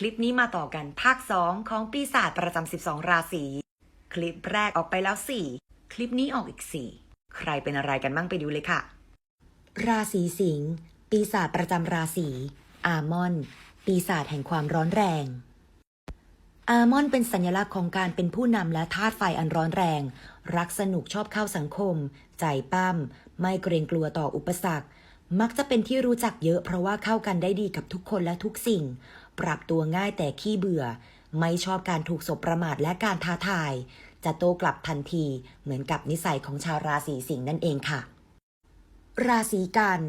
คลิปนี้มาต่อกันภาค 2 ของปีศาจประจำ 12 ราศี คลิปแรกออกไปแล้ว 4 คลิปนี้ออกอีก 4 ใครเป็นอะไรกันบ้างไปดูเลยค่ะ ราศีสิงห์ปีศาจประจำราศีอามอน ปีศาจแห่งความร้อนแรง อามอนเป็นสัญลักษณ์ของการเป็นผู้นำและธาตุไฟอันร้อนแรง รักสนุกชอบเข้าสังคม ใจปั้ม ไม่เกรงกลัวต่ออุปสรรค มักจะเป็นที่รู้จักเยอะเพราะว่าเข้ากันได้ดีกับทุกคนและทุกสิ่ง ปรับตัวง่ายแต่ขี้เบื่อ ไม่ชอบการถูกสบประมาทและการท้าทาย จะโต้กลับทันทีเหมือนกับนิสัยของชาวราศีสิงห์นั่นเองค่ะ ราศีกัน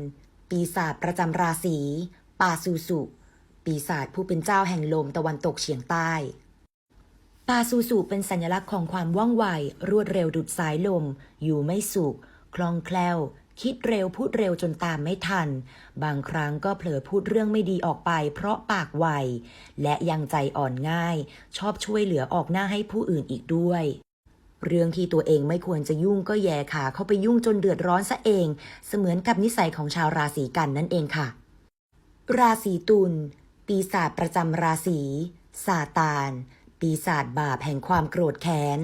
ปีศาจประจำราศีปาซูสุ ปีศาจผู้เป็นเจ้าแห่งลมตะวันตกเฉียงใต้ปาซูซูเป็นสัญลักษณ์ของความว่องไว รวดเร็วดุดสายลม อยู่ไม่สุข คล่องแคล่ว คิดเร็วพูดเร็วจนตามไม่ทัน บางครั้งก็เผลอพูดเรื่องไม่ดีออกไป เพราะปากไว และยังใจอ่อนง่าย ชอบช่วยเหลือออกหน้าให้ผู้อื่นอีกด้วย เรื่องที่ตัวเองไม่ควรจะยุ่งก็แย่ขาเข้าไปยุ่งจนเดือดร้อนซะเอง เสมือนกับนิสัยของชาวราศีกันนั่นเองค่ะ ราศีตุลปีศาจประจำราศีซาตาน ปีศาจบาปแห่งความโกรธแค้น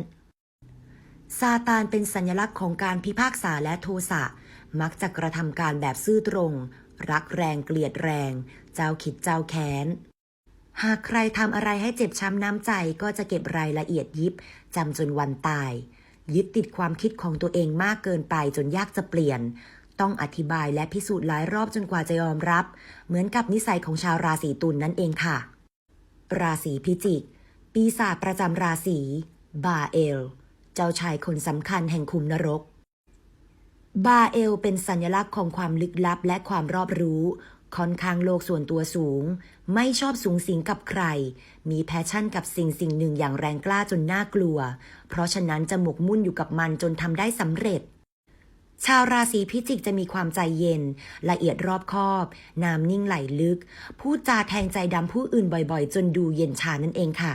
ซาตานเป็นสัญลักษณ์ของการพิพากษาและโทสะ มักจะกระทำการแบบซื่อตรง รักแรงเกลียดแรง เจ้าคิดเจ้าแค้น หากใครทำอะไรให้เจ็บช้ำน้ำใจก็จะเก็บรายละเอียดยิบจำจนวันตาย ยึดติดความคิดของตัวเองมากเกินไปจนยากจะเปลี่ยน ต้องอธิบายและพิสูจน์หลายรอบจนกว่าจะยอมรับ เหมือนกับนิสัยของชาวราศีตุลนนั่นเองค่ะ ราศีพิจิก ปีศาจประจำราศีบาเอล เจ้าชายคนสำคัญแห่งคุมนรก บาเอลเป็นสัญลักษณ์ของความลึกลับและความรอบรู้ ค่อนข้างโลกส่วนตัวสูง ไม่ชอบสูงสิงกับใคร มีแพชชั่นกับสิ่งสิ่งหนึ่งอย่างแรงกล้าจนน่ากลัว เพราะฉะนั้นจะหมกมุ่นอยู่กับมันจนทำได้สำเร็จชาวราศีพิจิกจะมีความใจเย็น ละเอียดรอบคอบ น้ำนิ่งไหลลึก พูดจาแทงใจดำผู้อื่นบ่อยๆ จนดูเย็นชานั่นเองค่ะ